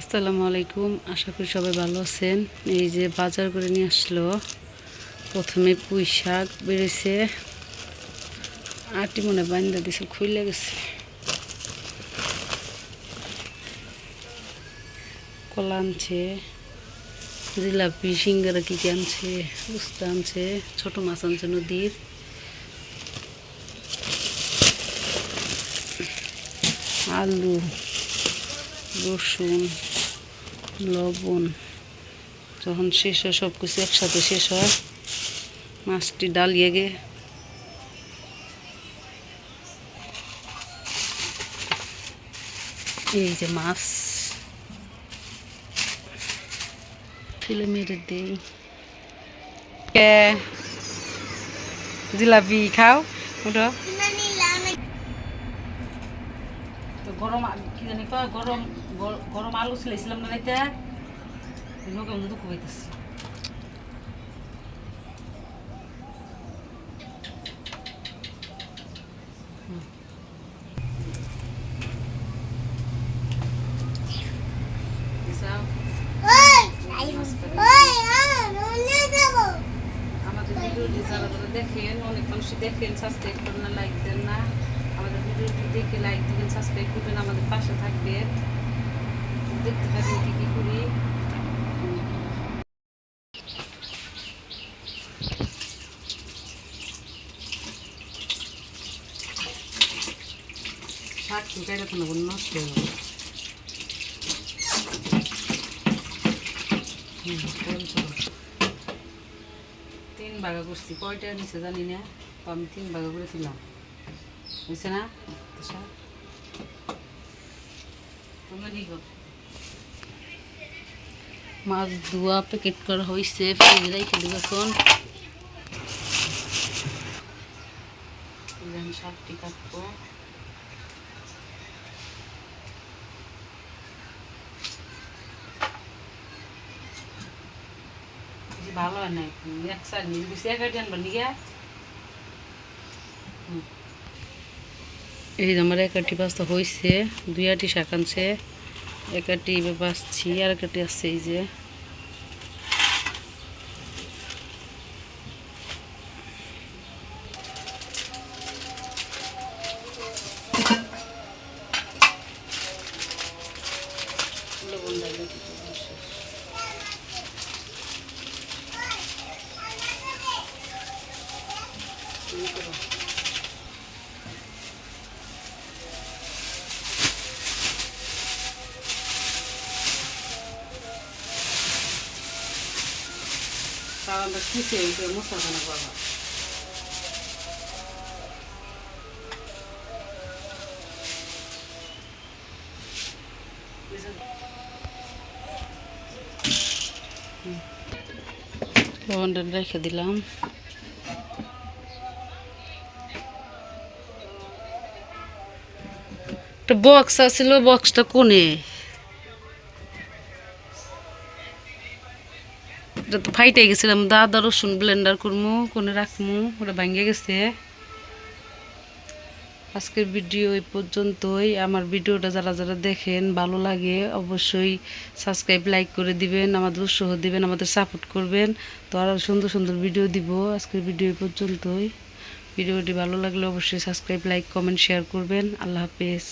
আসসালামু আলাইকুম। আশা করি সবাই ভালো আছেন। এই যে বাজার করে নিয়ে আসলো। প্রথমে পুঁই শাক বেড়েছে। আটি মনে বান্দা দিছিল খুইলে গেছে। কলা আনছে, জিলাপি, সিঙ্গারা কি কি আনছে, উস্তা আনছে, ছোট মাছ আনছে নদীর। আলু রসুন, লবণ, যখন শেষ হয় সব কিছু একসাথে শেষ হয়, মাছটি ডালিয়ে গে। এই যে মাছ। ফেলে মেরে দেই। জিলাপি খাও ওটা তো গরম কি জানি কয় গরম গরম আলু ছিলাইছিলাম না এটা লোকে মধ্যে দুঃখ পাইতেছে আমাদের ভিডিওটি যারা যারা দেখেন অনেক মানুষ দেখেন সাবস্ক্রাইব করেন না লাইক দেন না আমাদের ভিডিওটি দেখে লাইক দিবেন সাবস্ক্রাইব করবেন আমাদের পাশে থাকবেন। দেখতে থাকবেন কী কী করি। শাক রাখুন নষ্ট হয়ে যাবে। তিন ভাগা করছি কয়টা নিচে জানি না তো আমি তিন ভাগা করেছিলাম। বুঝছে না তো শাক। তোমরা কি করো? মাছ ধোয়া প্যাকেট করা হয়েছে ফ্রিজে রেখে দেবো এখন এই যে আমি শাকটি কাটবো বেশি ভালো হয় না এক সাইড নিয়ে বেশি এক আইটেম বানি গিয়া এই যে আমার আটি পাস্তা হয়েছে দুই আটি শাক আনছে, এক আটি এবার বাঁচছি, আর এক আটি আসছে এই যে। লবণ ডালে দিতে বসে। এই করো। তাও মশলা খানা করব রেখে দিলাম একটা বক্স আছিল বক্সটা কোনে এটা তো ফাইটে গেছিলাম দাদা রসুন ব্লেন্ডার করমু, কোনে রাখমু, ওটা ভাঙ্গে গেছে। আজকের ভিডিও এই পর্যন্তই। আমার ভিডিওটা যারা যারা দেখেন, ভালো লাগে অবশ্যই সাবস্ক্রাইব লাইক করে দিবেন, আমাদের উৎসাহ দিবেন, আমাদের সাপোর্ট করবেন। তো আরও সুন্দর সুন্দর ভিডিও দিব আজকের ভিডিও এই পর্যন্তই। ভিডিওটি ভালো লাগলে অবশ্যই সাবস্ক্রাইব লাইক কমেন্ট শেয়ার করবেন। আল্লাহ হাফেজ।